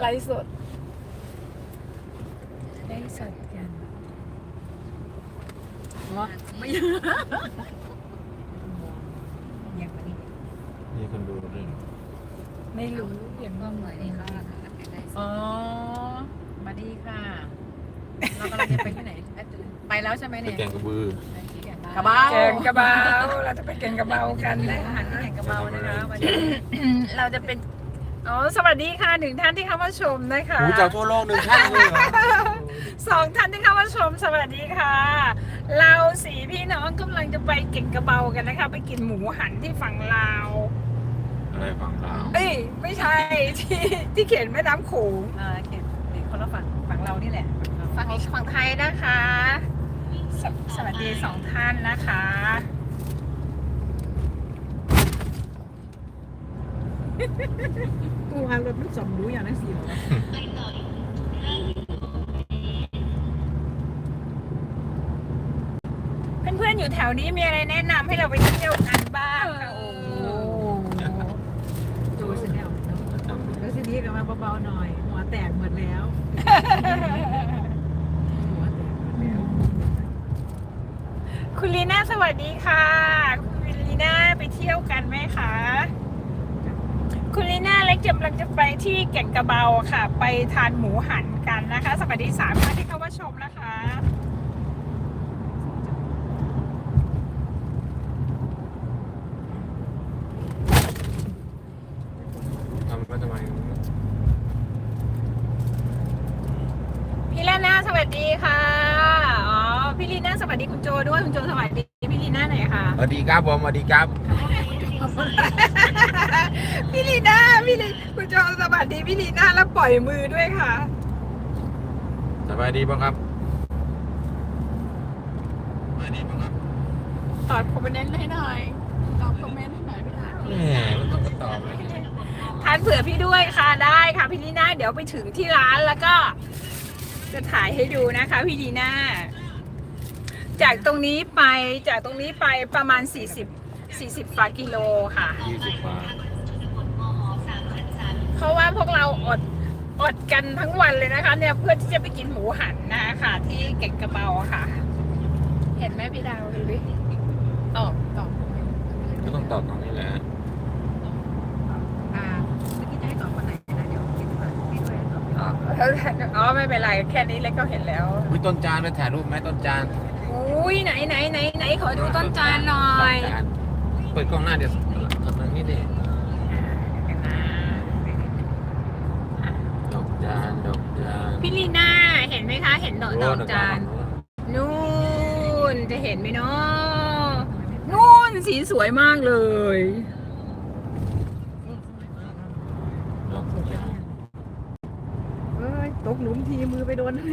ไลฟ์สดไลฟ์สดกันวะไม่ยังไม่ได้มีคนดูด้วยเหรอไม่รู้อย่างก็ว่าเหมือนในข้าวราคากันได้อ๋อมาดีค่ะ เรากำลังจะไปที่ไหน ไปแล้วใช่ไหมไปเนี่ยแกงกระบือ กระเบาแกงกระเบาเราจะไปแกงกระเบากันนะอาคะหารที่แข่งกระเบานะคะวันนี้ เราจะเป็น อ๋อสวัสดีค่ะหนึ่งท่านที่เข้ามาชมนะคะหูจากทั่วโลกหนึ่งท่านเลยเหรอสองท่านที่เข้ามาชมสวัสดีค่ะ เราสี่พี่น้องกำลังจะไปเก่งกระเบากันนะคะ ไปกินหมูหันที่ฝั่งลาวอะไรฝั่งลาวเอ้ยไม่ใช่ที่ที่เขียนแม่น้ำโขงอ่าเก่งคนละฝั่งฝั่งเรานี่แหละฝั่งฝั่งไทยนะคะ สวสวัสดีสองท่านนะคะ กูหันรถมันสมรู้อย่างนั้นสิเหรอเพื่อนๆอยู่แถวนี้มีอะไรแนะนำให้เราไปเที่ยวกันบ้างคะโอ้โหดูสิแล้วแล้วทีนี้ก็มาเบาๆหน่อย หัวแตกหมดแล้ว หัวแตกหมดแล้ว คุณลีน่าสวัสดีค่ะ คุณลีน่าไปเที่ยวกันไหมคะ คุณลีน่าเล็กกำลังจะไปที่แก่งกระเบาค่ะ ไปทานหมูหันกันนะคะ สวัสดีสามท่านที่เข้ามาชมนะคะทำไปทำไมพี่ลีน่าสวัสดีค่ะ อ๋อ พี่ลีน่าสวัสดีคุณโจด้วย คุณโจสวัสดี พี่ลีน่าหน่อยค่ะ สวัสดีครับผมสวัสดีครับ พี่ลีน่าพี่ลีคุณโจสวัสดีพี่ลีน่าแล้วปล่อยมือด้วยค่ะ สบายดีป่ะครับสบายดีป่ะครับตอบคอมเมนต์ให้หน่อยตอบคอมเมนต์ให้หน่อยพี่ลีน่าแหมมันต้องตอบเลยทานเผื่อพี่ด้วยค่ะได้ค่ะพี่ลีน่าเดี๋ยวไปถึงที่ร้านแล้วก็ จะถ่ายให้ดูนะคะ พี่ลีน่าจากตรงนี้ไปจากตรงนี้ไปประมาณ 40 40กว่ากิโลค่ะ ยี่สิบบาทเพราะว่าพวกเราอดอดกันทั้งวันเลยนะคะ เนี่ยเพื่อที่จะไปกินหมูหันนะคะที่เก่งกระเบาค่ะ เห็นไหมพี่ดาวดูดิตอบตอบก็ต้องตอบตรงนี้แหละอ่าเมื่อกี้จะให้ตอบวันไหนนะเดี๋ยวคิดก่อนพี่ด้วยให้ตอบอ๋ออ๋อไม่เป็นไรแค่นี้เล็กก็เห็นแล้วมีต้นจานไปถ่ายรูปไหมต้นจานอุ้ยไหนไหนไหนไหนขอดูต้นจานหน่อย ต้นจาน เปิดกล้องหน้าเดี๋ยวทำตรงนี้ดิดอกจานดอกจานพี่ลีน่าเห็นไหมคะ เห็นดอกดอกจานนู่นจะเห็นไหมเนาะนู่นสีสวยมากเลย ดอกจานเอ้ยตกหลุมทีมือไปโดนอะไร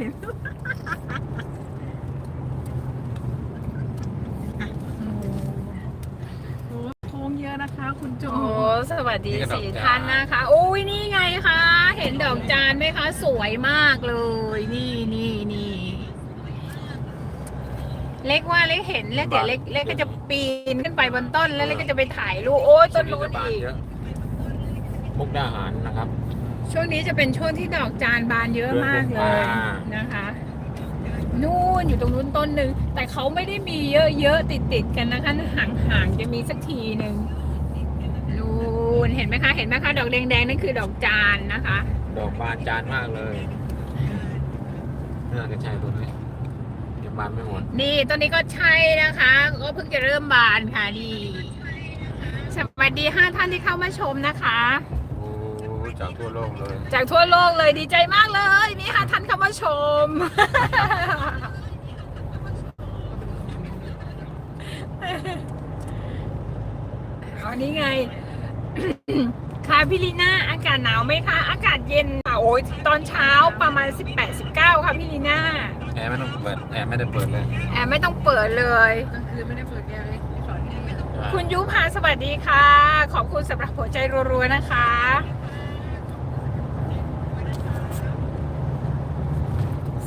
โอ้โค้งเยอะนะ คะคุณโจ โอ้สวัสดีสี่ท่านนะคะโอ้ยนี่ไงคะ เห็นดอกจานไหมคะ สวยมากเลย นี่นี่นี่เล็กว่าเล็กเห็นแล้วเดี๋ยวเล็กเล็กก็จะปีนขึ้นไปบนต้นแล้วเล็กก็จะไปถ่ายรูปโอ้ยต้นนู้นอีก เยอะมุกดาหารนะครับ ช่วงนี้จะเป็นช่วงที่ดอกจานบานเยอะมากเลยเดือนกุมภานะคะ นู่นอยู่ตรงนู้นต้นหนึ่งแต่เขาไม่ได้มีเยอะๆติดๆกันนะคะห่างๆจะมีสักทีหนึ่ง นู่นเห็นไหมคะ เห็นไหมคะ ดอกแดงๆนั่นคือดอกจานนะคะ ดอกบานจานมากเลยน่าจะใช่ตัวนี้ยังบานไม่หมดนี่ต้นนี้ก็ใช่นะคะ ก็เพิ่งจะเริ่มบานค่ะนี่สวัสดีห้าท่านที่เข้ามาชมนะคะ โอ้จากทั่วโลกเลย จากทั่วโลกเลยดีใจมากเลยนี่ค่ะท่านเข้ามาชม อ๋อนี่ไง ค่ะพี่ลีน่าอากาศหนาวไหมคะ อากาศเย็นค่ะโอ้ยตอนเช้าประมาณ 18-19 ค่ะพี่ลีน่าแอร์ไม่ต้องเปิดแอร์ไม่ได้เปิดเลยแอบไม่ต้องเปิดเลยกลางคืนไม่ได้เปิดแอร์เลยสอนให้ไม่ต้องคุณยุพาสวัสดีค่ะ ขอบคุณสำหรับหัวใจรัวๆนะคะ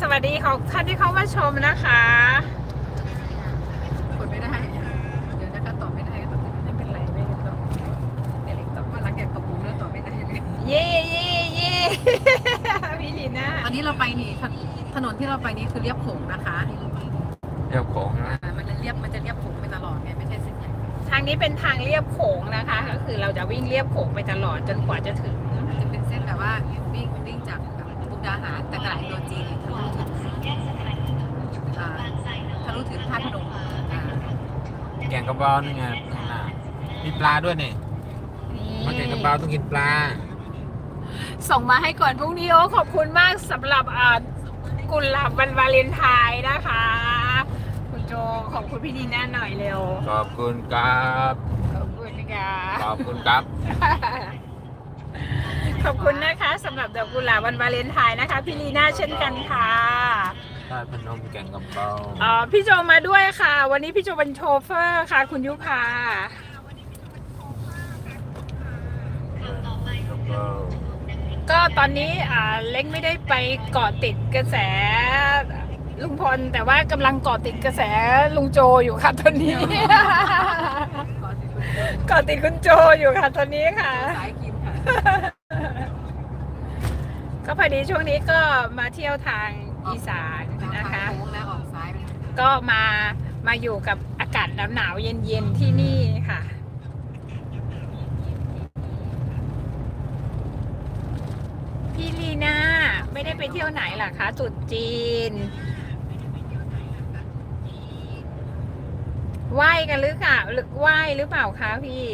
สวัสดีของท่านที่เข้ามาชมนะคะ ด้เลยเย่เย่เย่พี่ลีน่าตอนนี้เราไปนี่ถถนนที่เราไปนี่คือเรียบโขงนะคะเรียบโขงนะอ่ามันจะเรียบมันจะเรียบโขงไปตลอดไงไม่ใช่เส้นใหญ่ทางนี้เป็นทางเรียบโขงนะคะ ก็คือเราจะวิ่งเรียบโขงไปตลอดจนกว่าจะถึง มันจะเป็นเส้นแบบว่าวิ่งวิ่งจากแบบมุกดาหารแต่กระไรโดนจีนเนี่ยทะลุถึงอ่าทะลุถึงท่าพนมอ่าแกงกระเบานี่ไงข้างหน้ามีปลาด้วยนี่มาแกงกระเบาต้องกินปลา ส่งมาให้ก่อนพรุ่งนี้โอ้ขอบคุณมากสำหรับอ่ากุหลาบวันวาเลนไทน์นะคะ คุณโจขอบคุณพี่ดีน่าหน่อยเร็ว ขอบคุณครับ ขอบคุณค่ะขอบคุณครับ ขอบคุณนะคะสำหรับดอกกุหลาบวันวาเลนไทน์นะคะ พี่ลีน่าเช่นกันค่ะใต้พนมแกงกระเบาเอ่อพี่โจมาด้วยค่ะ วันนี้พี่โจเป็นโชเฟอร์ค่ะ คุณยุพากระเบา ก็ตอนนี้อ่าเล็กไม่ได้ไปเกาะติดกระแสลุงพลแต่ว่ากำลังเกาะติดกระแสลุงโจอยู่ค่ะตอนนี้ก่อนที่คุณเกาะติดคุณโจอยู่ค่ะตอนนี้ค่ะ สายกินค่ะ ก็พอดีช่วงนี้ก็มาเที่ยวทางอีสานนะคะโค้งแล้วออกซ้ายไปก็มามาอยู่กับอากาศหนาวๆเย็นๆที่นี่ค่ะ พี่ลีน่าไม่ได้ไปเที่ยวไหนเหรอคะตรุดจีนไหว้กันหรือค่ะหรือไหว้หรือเปล่าคะพี่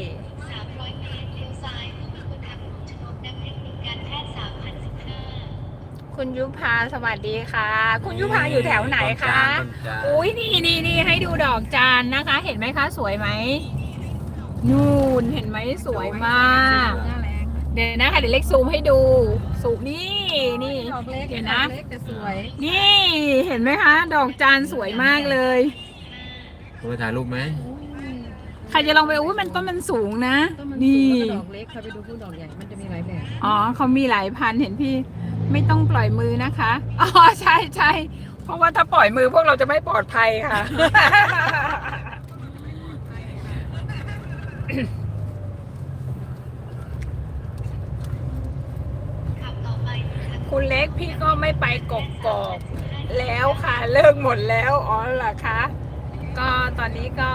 300เมตรเลี้ยวซ้ายเพื่อมีคนขับรถชนบนักเทคนิคการแพทย์3015คุณยุพาสวัสดีค่ะ คุณยุพาอยู่แถวไหนคะต้นจานอุ้ยนี่นี่นี่ให้ดูดอกจานนะคะ เห็นไหมคะ สวยไหมนู่นเห็นไหมสวยมากหน้าแรง เดี๋ยวนะคะเดี๋ยวเล็กซูมให้ดูซูมนี่นี่ ดอกเล็กเดี๋ยวนะ ดอกเล็กแต่สวย นี่เห็นไหมคะ ดอกจานสวยมากเลย คุณไปถ่ายรูปไหมใครจะลองไปอุ้ยมันต้นมันสูงนะ ต้นมันนี่สูงแล้วก็ดอกเล็กค่ะไปดูผู้ดอกใหญ่ มันจะมีหลายแบบอ๋อเขามีหลายพันเห็นพี่ไม่ต้องปล่อยมือนะคะอ๋อใช่ใช่เพราะว่าถ้าปล่อยมือพวกเราจะไม่ปลอดภัยค่ะ ขับต่อไปนะ คุณเล็กพี่ก็ไม่ไปกกกอกแล้วค่ะ เลิกหมดแล้วอ๋อเหรอคะก็ตอนนี้ก็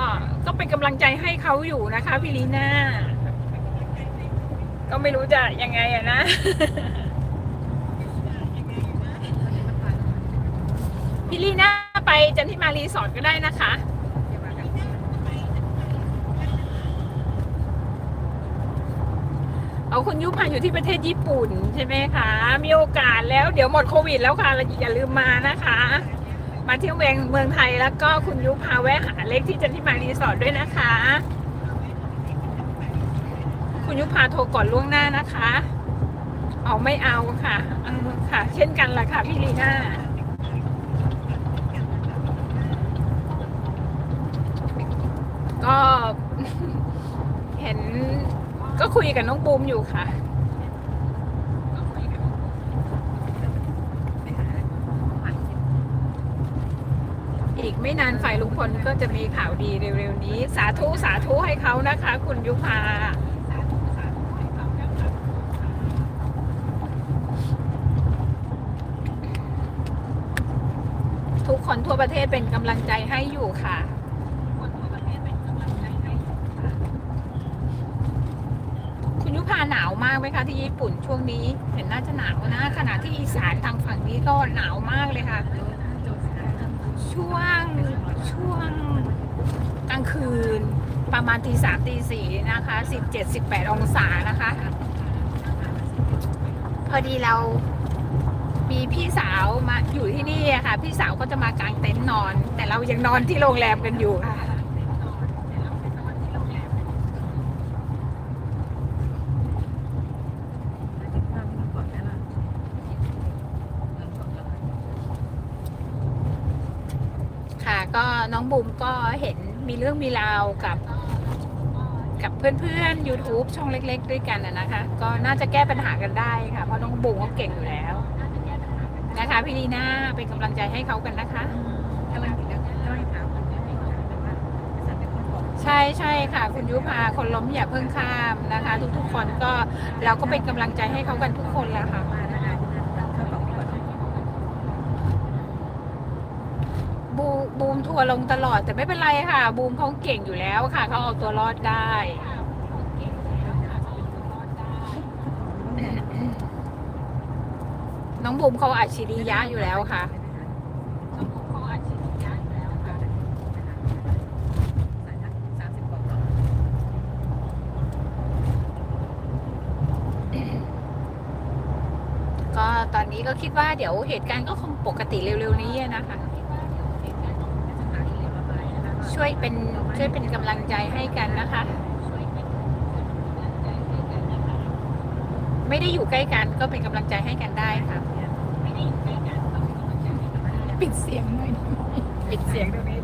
ก็เป็นกำลังใจให้เขาอยู่นะคะพี่ลีน่าก็ไม่รู้จะยังไงอะนะพี่ลีน่าไปจันทิมารีสอร์ทก็ได้นะคะ เอาคุณยุพาอยู่ที่ประเทศญี่ปุ่นใช่ไหมคะ มีโอกาสแล้วเดี๋ยวหมดโควิดแล้วค่ะอย่าลืมมานะคะ มาเที่ยวเมืองเมืองไทยแล้วก็คุณยุพาแวะหาเล็กที่จันทิมารีสอร์ทด้วยนะคะ คุณยุพาโทรก่อนล่วงหน้านะคะเอาไม่เอาค่ะเอาค่ะ เช่นกันล่ะค่ะพี่ลีน่าก็เห็น ก็คุยกับน้องบูมอยู่ค่ะอีกไม่นานฝ่ายลุงพลก็จะมีข่าวดีเร็วๆนี้ สาธุสาธุให้เขานะคะ คุณยุพาทุกคนทั่วประเทศเป็นกำลังใจให้อยู่ค่ะ คุณยุพา หนาวมากไหมคะที่ญี่ปุ่นช่วงนี้ เห็นน่าจะหนาวนะขณะที่อีสานทางฝั่งนี้ก็หนาวมากเลยค่ะ ช่วงช่วงกลางคืนประมาณตีสามตีสี่นะคะสิบเจ็ดสิบแปดองศานะคะ พอดีเรามีพี่สาวมาอยู่ที่นี่ค่ะ พี่สาวก็จะมากางเต็นท์นอน แต่เรายังนอนที่โรงแรมกันอยู่ค่ะก็น้อง บุ๋มก็เห็นมีเรื่องมีราวกับ กับเพื่อนๆ YouTube ช่องเล็ก ๆ ด้วยกันนะนะคะ ก็น่าจะแก้ปัญหากันได้ค่ะ เพราะน้องบุ๋มเขาเก่งอยู่แล้ว นะคะพี่ลีน่าเป็นกำลังใจให้เขากันนะคะกำลังติดแล้วก็ให้ถามคนที่ไม่ถามแต่ว่าสัตว์เป็นคนบอกใช่ใช่ค่ะ คุณยุพาคนล้มอย่าเพิ่งข้ามนะคะ ทุกๆคนก็เราก็เป็นกำลังใจให้เขากันทุกคนแหละค่ะ มาได้บูมทัวร์ลงตลอดแต่ไม่เป็นไรค่ะ บูมเขาเก่งอยู่แล้วค่ะเขาเอาตัวรอดได้น้องบูมเขาอัจฉริยะอยู่แล้วค่ะสามสิบกว่าบาทก็ตอนนี้ก็คิดว่าเดี๋ยวเหตุการณ์ก็คงปกติเร็วๆนี้นะคะ ช่วยเป็นช่วยเป็นกำลังใจให้กันนะคะ ไม่ได้อยู่ใกล้กันก็เป็นกำลังใจให้กันได้ค่ะปิดเสียงหน่อยปิดเสียงตรงนี้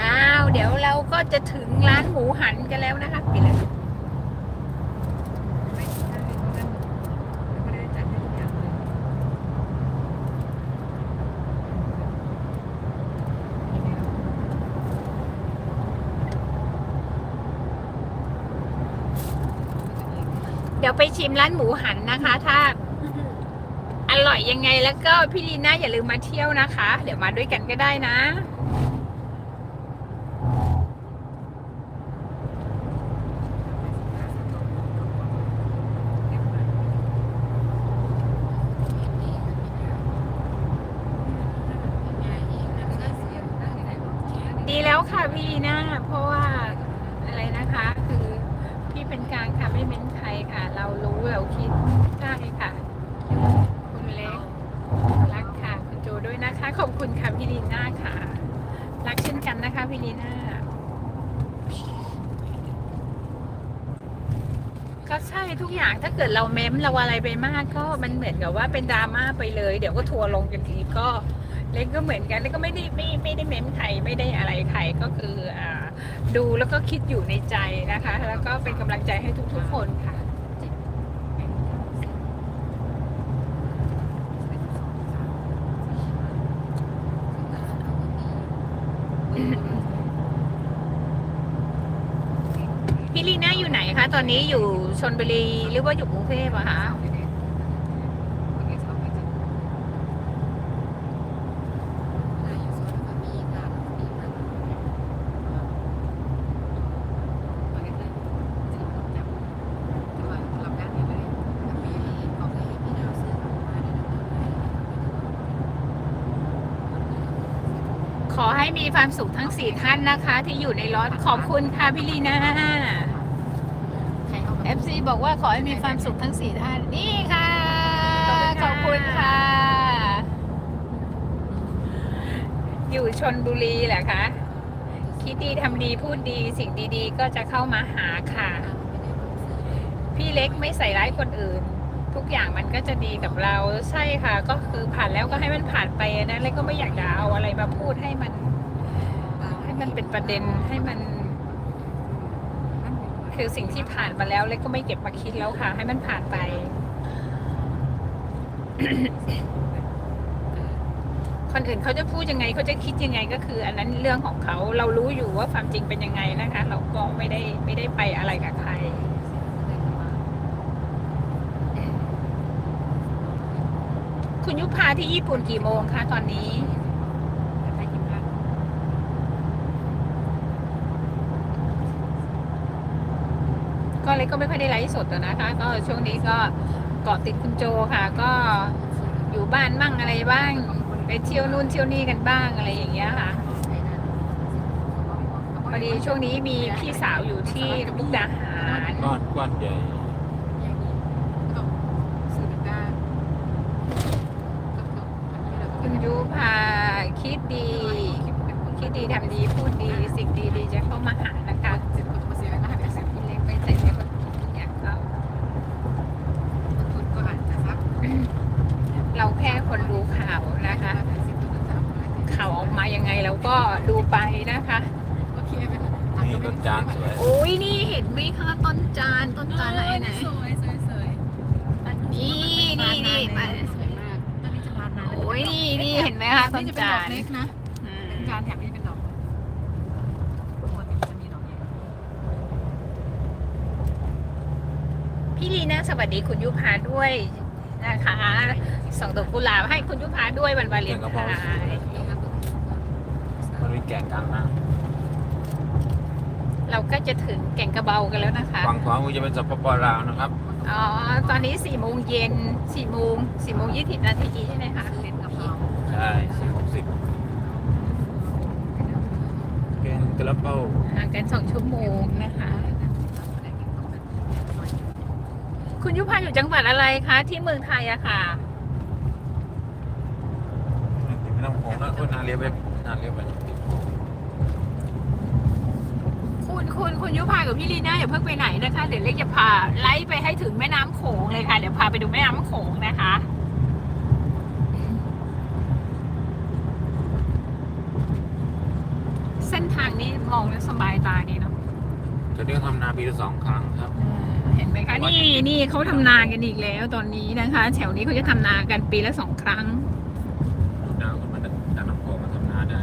อ้าว เดี๋ยวเราก็จะถึงร้านหมูหันกันแล้วนะคะปิดแล้ว ไม่ใช่เขาได้ไม่ได้จัดให้ทุกอย่างเลย เดี๋ยวไปชิม ร้านหมูหันนะคะ ถ้าอร่อยยังไงแล้วก็พี่ลีน่าอย่าลืมมาเที่ยวนะคะ เดี๋ยวมาด้วยกันก็ได้นะ ดีแล้วค่ะพี่ลีน่าเพราะว่าอะไรนะคะ คือพี่เป็นกลางค่ะไม่เม้นใค่ะ เรารู้เราคิดได้ค่ะ คุณเล็กรักค่ะ คุณโจด้วยนะคะ ขอบคุณค่ะพี่ลีน่าค่ะ รักเช่นกันนะคะพี่ลีน่าก็ใช่ทุกอย่างถ้าเกิดเราเม้มเราอะไรไปมากก็มันเหมือนกับว่าเป็นดราม่าไปเลย เดี๋ยวก็ทัวร์ลงกันทีก็เล็กก็เหมือนกันเล็กก็ไม่ได้ไม่ไม่ได้เม้มใครไม่ได้อะไรใครก็คืออ่าดูแล้วก็คิดอยู่ในใจนะคะ แล้วก็เป็นกำลังใจให้ทุกๆคนค่ะ พี่ลีน่าอยู่ไหนคะ ตอนนี้อยู่ชนบุรีหรือว่าอยู่กรุงเทพอะคะขอให้มีความสุขทั้งสี่ท่านนะคะ ที่อยู่ในรถขอบคุณค่ะพี่ลีนา FC บอกว่าขอให้มีความสุขทั้งสี่ท่านนี่ค่ะ ขอบคุณค่ะ อยู่ชนบุรีแหละคะ คิดดีทำดีพูดดีสิ่งดีๆ ก็จะเข้ามาหาค่ะ พี่เล็กไม่ใส่ร้ายคนอื่น ทุกอย่างมันก็จะดีกับเราใช่ค่ะ ก็คือผ่านแล้วก็ให้มันผ่านไปนะเล็กก็ไม่อยากจะเอาอะไรมาพูดให้มัน ให้มันเป็นประเด็นให้มัน คือสิ่งที่ผ่านมาแล้วเล็กก็ไม่เก็บมาคิดแล้วค่ะ ให้มันผ่านไปคนอื่นเขาจะพูดยังไงเขาจะคิดยังไงก็คือ อันนั้นเรื่องของเขาเรารู้อยู่ว่าความจริงเป็นยังไงนะคะ เราก็ไม่ได้ไม่ได้ไปอะไรกับใครคุณยุพาที่ญี่ปุ่นกี่โมงคะตอนนี้ ก็เลยก็ไม่ค่อยได้ไลฟ์สดอะนะคะ ก็ช่วงนี้ก็เกาะติดคุณโจค่ะ ก็อยู่บ้านมั่งอะไรบ้าง ไปเที่ยวนู่นเที่ยวนี่กันบ้างอะไรอย่างเงี้ยค่ะพอดีช่วงนี้มีพี่สาวอยู่ที่มุกดาหารก้อนก้อนใหญ่คุณยุพาคิดดี คิดดีทำดีพูดดี สิ่งดีๆจะเข้ามาหานะคะพี่เล็กไม่ใส่ในคนทุกอย่างก็เราแค่คนดูข่าวนะคะ ข่าวออกมา ยังไงเราก็ดูไปนะคะนี่ต้นจานสวยโอ้ยนี่เห็นไหมคะต้นจานต้นจานไหนไหนสวยสวยสวยนี่นี่นี่มาสวยมากตอนนี้จะมานาโอ้ยนี่นี่เห็นไหมคะต้นนี่จะเป็นจาดอกนเล็กนะอืมจานแถบนี้เป็นดอกปกติมันจะมีดอกใหญ่พี่ลีน่าสวัสดีคุณยุพาด้วยนะคะส่งดอกกุหลาบให้คุณยุพาด้วยวันวาเลนไทน์มันมี แก่งกลางนะเราก็จะถึงแก่งกระเบากันแล้วนะคะฝั่งขวามือจะเป็นสปปลาวนะครับ อ๋อ ตอนนี้สี่โมงเย็นสี่โมงสี่โมงยี่สิบนาทีใช่ไหมคะเป็นกะเพราใช่สี่หกสิบแกงกระเป้าห่างกันสองชั่วโมงนะคะ คุณยุพาอยู่จังหวัดอะไรคะ ที่เมืองไทยอะค่ะ ไม่ต้องโค้งนะคนนาเรียบไปนาเรียบไป คุณคุณคุณยุพากับพี่ลีน่าอย่าเพิ่งไปไหนนะคะ เดี๋ยวเล็กจะพาไล่ไปให้ถึงแม่น้ำโขงเลยค่ะ เดี๋ยวพาไปดูแม่น้ำโขงนะคะเส้นทางนี้มองแล้วสบายตาดีเนาะจะเรียกทำนาปีละสองครั้งครับ เห็นไหมคะ นี่นี่เขาทำนากันอีกแล้วตอนนี้นะคะ แถวนี้เขาจะทำนากันปีละสองครั้ง ดาวขึ้นมาจากน้ำโขงมาทำนาได้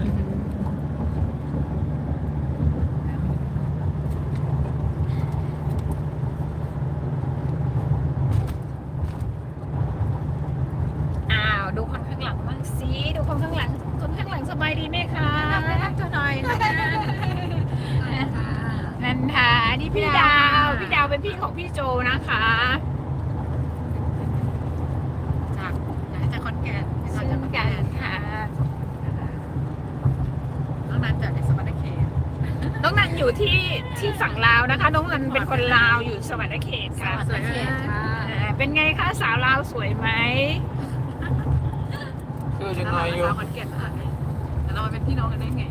อ้าว ดูคนข้างหลังบ้างสิดูคนข้างหลัง คนข้างหลังสบายดีไหมคะ นักเท่าหน่อยนะ นันทานี่พี่ดาว พี่ดาวเป็นพี่ ของพี่โจนะคะ จากไหนจากคอนแก่นเช่นกันค่ะน้องนันจากสวัสดิ์เขตน้องนันอยู่ที่ที่ฝั่งลาวนะคะ น้องนันเป็นคนลาวอยู่สวรรณเขตค่ะสวยเขตค่ะอ่าเป็นไงคะสาวลาวสวยไหมคือยังไงอยู่คอนแก่นค่ะแต่เราเป็นพี่น้องกันได้ไง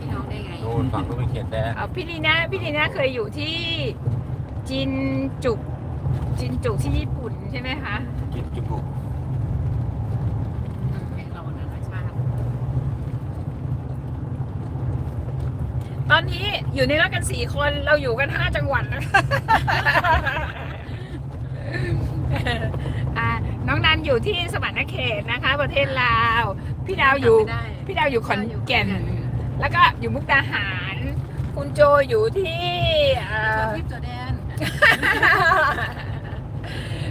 พี่น้องได้ไงโดนฝั่งนู้นเป็นเขตแดงเอาพี่ลีน่าพี่ลีน่าเคยอยู่ที่ จินจุก จินจุกที่ญี่ปุ่นใช่ไหมคะ กินจุบุเรานานาชาติตอนนี้อยู่ในรถกันสี่คนเราอยู่กันห้าจังหวัดนะคะ อ่าน้องนันอยู่ที่สวรรณเขตนะคะ ประเทศลาว พี่ดาวอยู่ได้ พี่ดาวอยู่ขอนแก่น แล้วก็อยู่มุกดาหาร คุณโจอยู่ที่เอ่อทิพย์จอแดน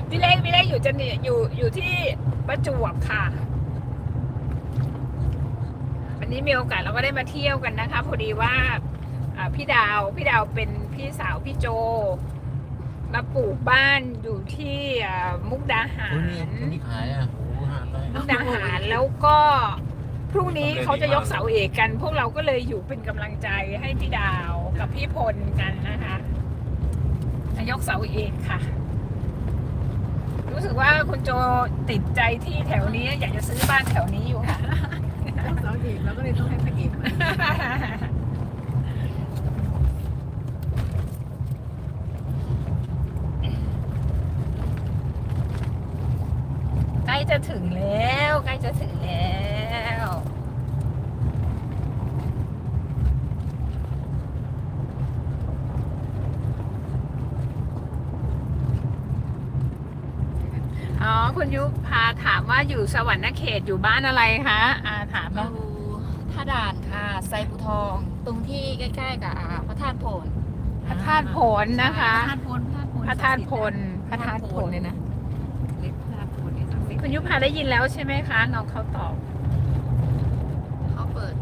พี่เล็กพี่เล็กอยู่จันเนี่ยอยู่อยู่ที่ประจวบค่ะ วันนี้มีโอกาสเราก็ได้มาเที่ยวกันนะคะพอดีว่าอ่าพี่ดาวพี่ดาวเป็นพี่สาวพี่โจมาปลูกบ้านอยู่ที่อ่ามุกดาหาอุ้ยรนี่คนที่ขายอะโอ้โหหาดเลยมุกดาหารแล้วก็พรุ่งนี้เขาจะยกเสาเอกกัน พวกเราก็เลยอยู่เป็นกำลังใจให้พี่ดาวกับพี่พลกันนะคะ ยกเสาเอกค่ะ รู้สึกว่าคุณโจติดใจที่แถวนี้อยากจะซื้อบ้านแถวนี้อยู่ค่ะเราเอกเราก็เลยต้องให้พระเอกมาใกล้จะถึงแล้วใกล้จะถึงแล้ว อ๋อคุณยุพาถามว่าอยู่สวรรณเขตอยู่บ้านอะไรคะอ่าถามอเนาะยู่ท่าด่านค่ะไซภูทอง ตรงที่ใกล้ๆกับอ่าพระธาตุโพนพระธาตุผลนะคะ พระธาตุพลพระธาตุพลพระธาตุพลพระธาตุพลเนี่ยนะเล็กพระธาตุพลนี่ศักดิ์สิทธิ์คุณยุพาได้ยินแล้วใช่ไหมคะน้องเขาตอบ เขาเปิด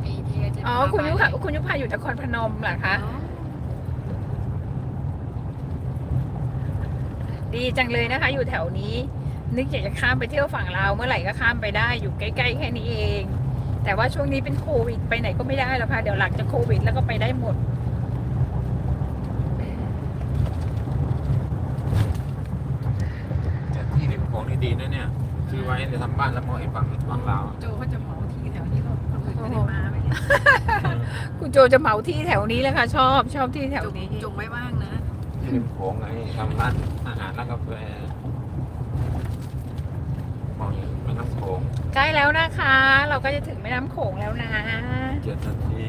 ไอเทียจะอ๋อ คุณยุพาคุณยุพาอยู่นครพนมเหรอคะ ดีจังเลยนะคะ อยู่แถวนี้ นึกอยากจะข้ามไปเที่ยวฝั่งลาวเมื่อไหร่ก็ข้ามไปได้อยู่ใกล้ๆแค่นี้เอง แต่ว่าช่วงนี้เป็นโควิดไปไหนก็ไม่ได้แล้วค่ะเดี๋ยวหลังจากโควิดแล้วก็ไปได้หมดแต่ที่ริมโขงนี่ดีนะเนี่ยซื้อไว้จะทำบ้านแล้วมองเห็นฝั่งฝั่งลาวโจเขาจะเหมาที่แถวนี้เราคนอื่นไม่ได้มาไม่ได้คุณโจจะเหมาที่แถวนี้เลยค่ะ ชอบชอบที่แถวนี้ จงไม่ว่างนะที่ ริมโขงไงทำร้านอาหารร้านกาแฟมองเห็นแม่น้ำโขงใกล้แล้วนะคะ เราก็จะถึงแม่น้ำโขงแล้วนะ เจ็ดนาที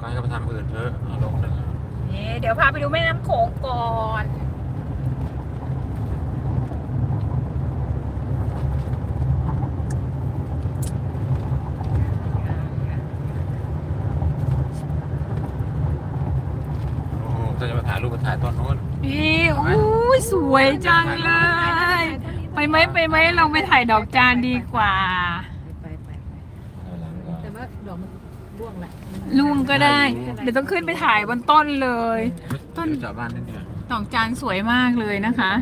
ก็ให้เขาไปทำอื่นเถอะเอาลงนะ นี่เดี๋ยวพาไปดูแม่น้ำโขงก่อน จะมาถ่ายรูปมาถ่ายต้นนู้น นี่อู้ยส วยจังเลย ไปไหมไปไหมเราไปถ่ายดอกจานดีกว่า ไปไปไปแต่ว่าดอกมันร่วงแหละลุงก็ได้ เดี๋ยวต้องขึ้นไปถ่ายบนต้นเลย ต้นเดี๋ยวจอดบ้านนิดเดียวดอกจานสวยมากเลยนะคะ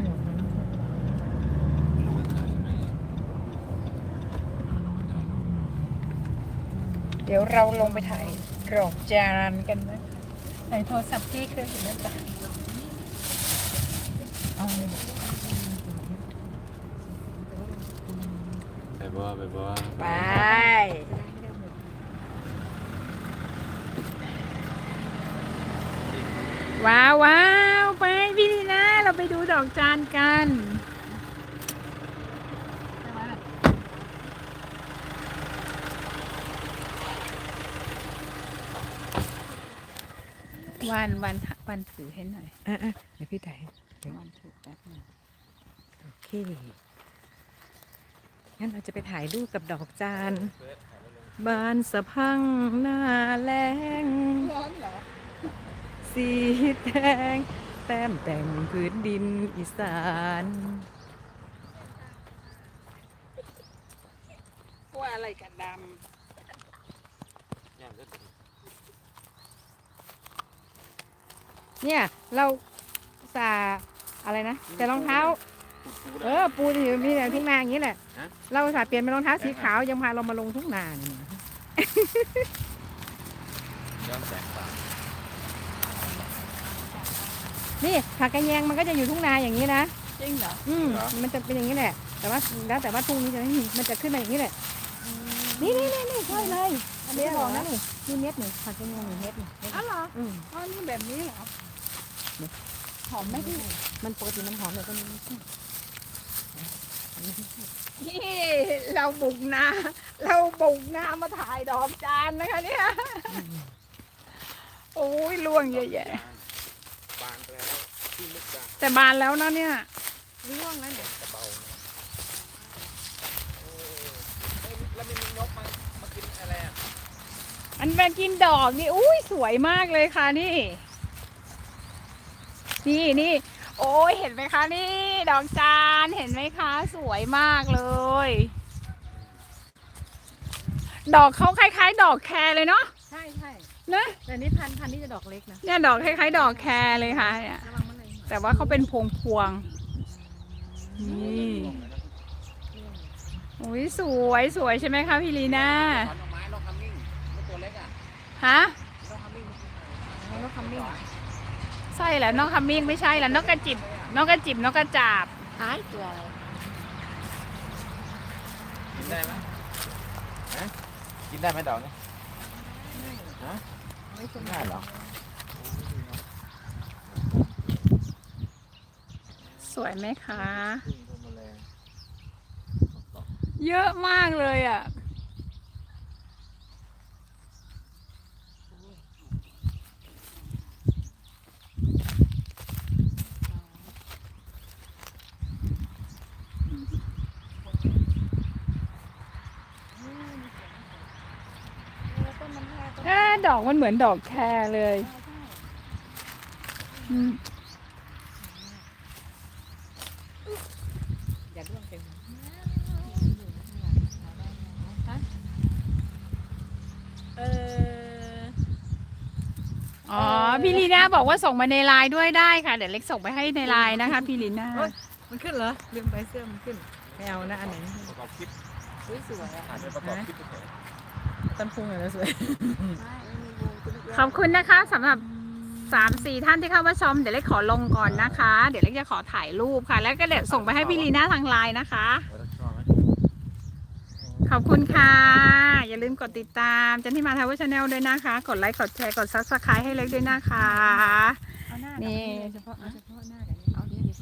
เดี๋ยวเราลงไปถ่ายดอกจานกันนะไหนโทรศัพท์พี่เคยเห็นไหมจ๊ะ ไปบ่ไปบ่ไปว้าวว้าวไปพี่ดีนะ เราไปดูดอกจานกันวันวันวันถือให้หน่อยอะอะเดี๋ยวพี่ถ่าย วันถือแป๊บหนึง โอเค งั้นเราจะไปถ่ายรูปกับดอกจานบานสะพรังหน้าแรงร้อนเหรอ สีแดงแต้มแต่งพื้นดินอีสานว่าอะไรกันดเนี่ย เราสาอะไรนะ แต่รองเท้า เออปูที่อยู่มีแต่ทุ่งนาอย่างนี้แหละเราสาเปลี่ยนเป็นรองเท้าสีขาวยังพาเรามาลงทุ่งนาเนี่ยย้อนแสงตานี่ผักกระแยงมันก็จะอยู่ทุ่งนาอย่างนี้นะำจริงเหรออืมมันจะเป็นอย่างนี้แหละ แต่ว่าแล้วแต่ว่าทุ่งนี้จะไม่มีมันจะขึ้นมาอย่างนี้แหละนี่นี่นี่นี่ใช่เลยอันนี้บอกนะนี่นี่เม็ดหนึ่งผักกระแยงหนึ่งเม็ดหนึ่งอ๋อเหรออืมอ๋อนี่แบบนี้เหรอหอมไหมพี่มันปกติมันหอมแบบนี้ นี่เราบุกนา เราบุกนามาถ่ายดอกจานนะคะเนี่ยโอ้ยล่วงเยอะแยะบานแล้วที่ลึกจ้ะแต่บานแล้วนะเนี่ยร่วงแล้วเนี่ยกระเบานะแล้วมีนกมามากินอะไรอะอันเป็นกินดอกนี่อุ้ยสวยมากเลยค่ะนี่ นี่นี่ โอ้ยเห็นไหมคะนี่ ดอกจานเห็นไหมคะ สวยมากเลย ดอกเขาคล้าย ๆ ดอกแครเลยเนาะใช่ใช่นะแต่นี่พันธุ์พันธุ์นี่จะดอกเล็กนะเนี่ยดอกคล้ายๆ ดอกแครเลยค่ะเนี่ยระวังมันเลยแต่ว่าเขาเป็นพวงพวงๆนี่โอ้ยสวยสวยใช่ไหมคะพี่ลีน่าตอนดอกไม้นกขมิ้งนกตัวเล็กอะฮะนกขมิ้งนกขมิ้น ใช่แหละนกขมิ้นไม่ใช่แล้วนกกระจิบนกกระจิบนกกระจาบหายตัวกินได้ไหมฮะกินได้ไหมดอกนี้ฮะไม่กินได้เหรอสวยไหมคะพึ่งพวกแมลงเยอะมากเลยอะ อ๊ะดอกมันเหมือนดอกแครเลยอืมอย่าร่วงเต็มเอออ๋อ พี่ลีน่าบอกว่าส่งมาในไลน์ด้วยได้ค่ะ เดี๋ยวเล็กส่งไปให้ในไลน์นะคะ พี่ลีน่ามันขึ้นเหรอลืมไปเสื้อมันขึ้นไม่เอานะอันไหนประกอบคลิปอุ้ยสวยอะอาจจะประกอบคลิปเฉยต้นพุงอะไรสวย ขอบคุณนะคะสำหรับสามสี่ท่านที่เข้ามาชม เดี๋ยวเล็กขอลงก่อนนะคะ เดี๋ยวเล็กจะขอถ่ายรูปค่ะ แล้วก็เดี๋ยวส่งไปให้พี่ลีน่าทางไลน์นะคะ ขอบคุณค่ะ อย่าลืมกดติดตามจันทิมาทาวเวอร์ชาแนลด้วยนะคะ กดไลค์กดแชร์กดซับสไครต์ให้เล็กด้วยนะคะ เอาหน้านี่เฉพาะเอาเฉพาะหน้าแบบนี้เอาเดี๋ยวเดี๋ยว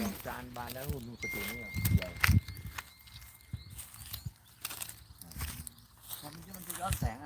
ดอกจานบานแล้วดูประตูนี่ใหญ่ทำที่มันจะ ย้อนแสงอะ